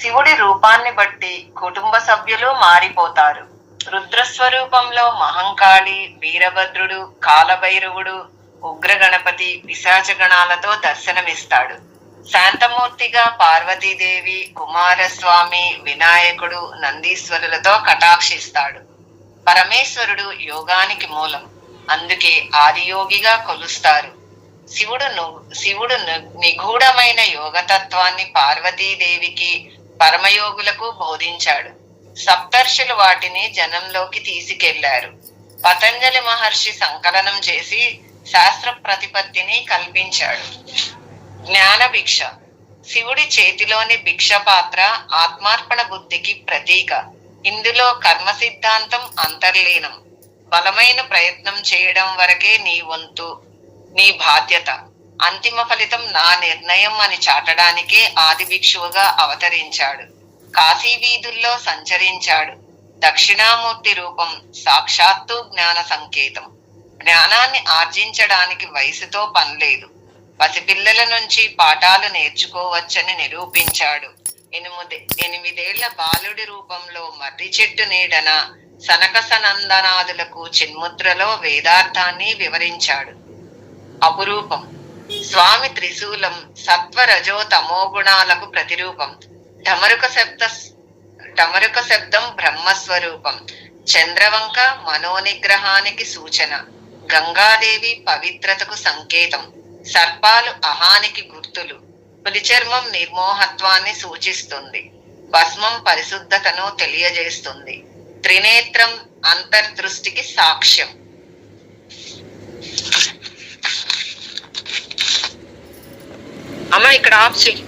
శివుడి రూపాన్ని బట్టి కుటుంబ సభ్యులు మారిపోతారు. రుద్రస్వరూపంలో మహంకాళి వీరభద్రుడు కాలభైరవుడు ఉగ్రగణపతి పిశాచగణాలతో దర్శనమిస్తాడు. శాంతమూర్తిగా పార్వతీదేవి కుమారస్వామి వినాయకుడు నందీశ్వరులతో కటాక్షిస్తాడు. పరమేశ్వరుడు యోగానికి మూలం. అందుకే ఆదియోగిగా కొలుస్తారు. శివుడు శివుడు నిగూఢమైన యోగతత్వాన్ని పార్వతీదేవికి పరమయోగులకు బోధించాడు. సప్తర్షులు వాటిని జనంలోకి తీసుకెళ్ళారు. పతంజలి మహర్షి సంకలనం చేసి శాస్త్ర ప్రతిపత్తిని కల్పించాడు. జ్ఞాన భిక్ష. శివుడి చేతిలోని భిక్ష పాత్ర ఆత్మార్పణ బుద్ధికి ప్రతీక. ఇందులో కర్మ సిద్ధాంతం అంతర్లీనం. బలమైన ప్రయత్నం చేయడం వరకే నీ వంతు నీ బాధ్యత. అంతిమ ఫలితం నా నిర్ణయం అని చాటడానికే ఆది భిక్షువుగా అవతరించాడు. కాశీ వీధుల్లో సంచరించాడు. దక్షిణామూర్తి రూపం సాక్షాత్తు జ్ఞాన సంకేతం. జ్ఞానాన్ని ఆర్జించడానికి వయసుతో పనిలేదు. పసిపిల్లల నుంచి పాఠాలు నేర్చుకోవచ్చని నిరూపించాడు. ఎనిమిది ఎనిమిదేళ్ళ బాలుడి రూపంలో మర్రి చెట్టు నీడన సనక సనందనాదులకు చిన్ముద్రలో వేదార్థాన్ని వివరించాడు. అపురూపం స్వామి త్రిశూలం సత్వరజో తమో గుణాలకు ప్రతిరూపం. డమరుక శబ్ద డమరుక శబ్దం బ్రహ్మస్వరూపం. చంద్రవంక మనోనిగ్రహానికి సూచన. గంగాదేవి పవిత్రతకు సంకేతం. సర్పాలు అహానికి గుర్తులు. పులిచర్మం నిర్మోహత్వాన్ని సూచిస్తుంది. భస్మం పరిశుద్ధతను తెలియజేస్తుంది. త్రినేత్రం అంతర్దృష్టికి సాక్ష్యం. ఇక్కడ ఆఫ్ చెయ్యి